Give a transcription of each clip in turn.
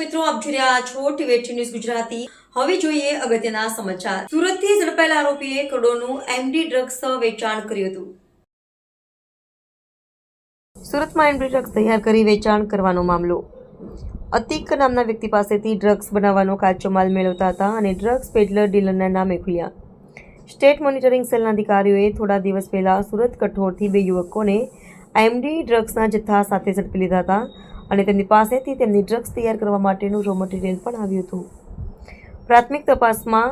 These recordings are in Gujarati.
મિત્રો, આપ જોઈ રહ્યા છો ટીવી ન્યૂઝ ગુજરાતી. હવે જોઈએ અગત્યના સમાચાર. સુરતથી ઝડપાયેલા આરોપીએ કરોડોનું એમડી ડ્રગ્સ વેચાણ કર્યું હતું. સુરતમાં એમડી ડ્રગ્સ તૈયાર કરી વેચાણ કરવાનો મામલો. અતિક નામના વ્યક્તિ પાસેથી ડ્રગ્સ બનાવવાનો કાચો માલ મેળવતા હતા અને ડ્રગ્સ પેડલર ડીલરના નામે ખુલ્યા. સ્ટેટ મોનિટરિંગ સેલના અધિકારીઓએ થોડા દિવસ પહેલા સુરત કઠોળથી બે યુવકોને એમડી ડ્રગ્સના જથ્થા સાથે ઝડપી લીધા હતા. અને તેમની પાસેથી તેમની ડ્રગ્સ તૈયાર કરવા માટેનું રો મટીરિયલ પણ આવ્યું હતું. પ્રાથમિક તપાસમાં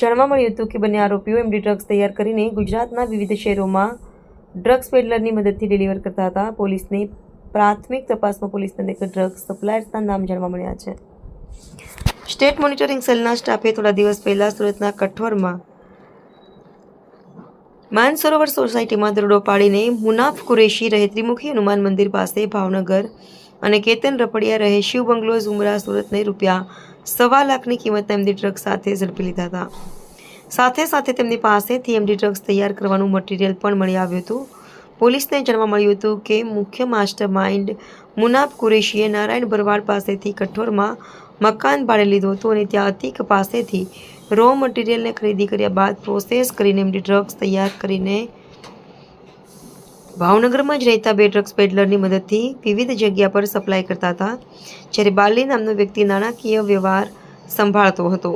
જાણવા મળ્યું હતું કે બંને આરોપીઓ એમડી ડ્રગ્સ તૈયાર કરીને ગુજરાતના વિવિધ શહેરોમાં ડ્રગ્સ પેડલરની મદદથી ડિલિવર કરતા હતા. પોલીસને પ્રાથમિક તપાસમાં પોલીસને અનેક ડ્રગ્સ સપ્લાયર્સના નામ જાણવા મળ્યા છે. સ્ટેટ મોનિટરિંગ સેલના સ્ટાફે થોડા દિવસ પહેલા સુરતના કઠોરમાં માનસરોવર સોસાયટીમાં દરોડો પાડીને મુનાફ કુરેશી રહે ત્રિમુખી હનુમાન મંદિર પાસે ભાવનગર અને કેતન રપડિયા રહે શિવ બંગલો ઝુમરા સુરતને રૂપિયા સવા લાખની કિંમતના એમડી ટ્રક સાથે ઝડપી લીધા હતા. સાથે સાથે તેમની પાસેથી એમડી ડ્રગ્સ તૈયાર કરવાનું મટીરિયલ પણ મળી આવ્યું હતું. પોલીસને જાણવા મળ્યું હતું કે મુખ્ય માસ્ટર માઇન્ડ મુનાફ કુરેશીએ નારાયણ ભરવાડ પાસેથી કઠોરમાં મકાન ભાડે લીધું હતું અને ત્યાં અતિક પાસેથી રો મટીરિયલને ખરીદી કર્યા બાદ પ્રોસેસ કરીને એમડી ડ્રગ્સ તૈયાર કરીને ભાવનગરમાં જ રહેતા બે ડ્રગ્સ પેડલરની મદદથી વિવિધ જગ્યા પર સપ્લાય કરતા હતા, જ્યારે બાલી નામનો વ્યક્તિ નાણાકીય વ્યવહાર સંભાળતો હતો.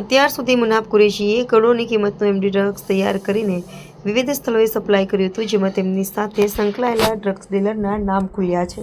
અત્યાર સુધી મુનાફ કુરેશીએ કરોડોની કિંમતનો એમડી ડ્રગ્સ તૈયાર કરીને વિવિધ સ્થળોએ સપ્લાય કર્યું હતું, જેમાં તેમની સાથે સંકળાયેલા ડ્રગ્સ ડીલરના નામ ખુલ્યા છે.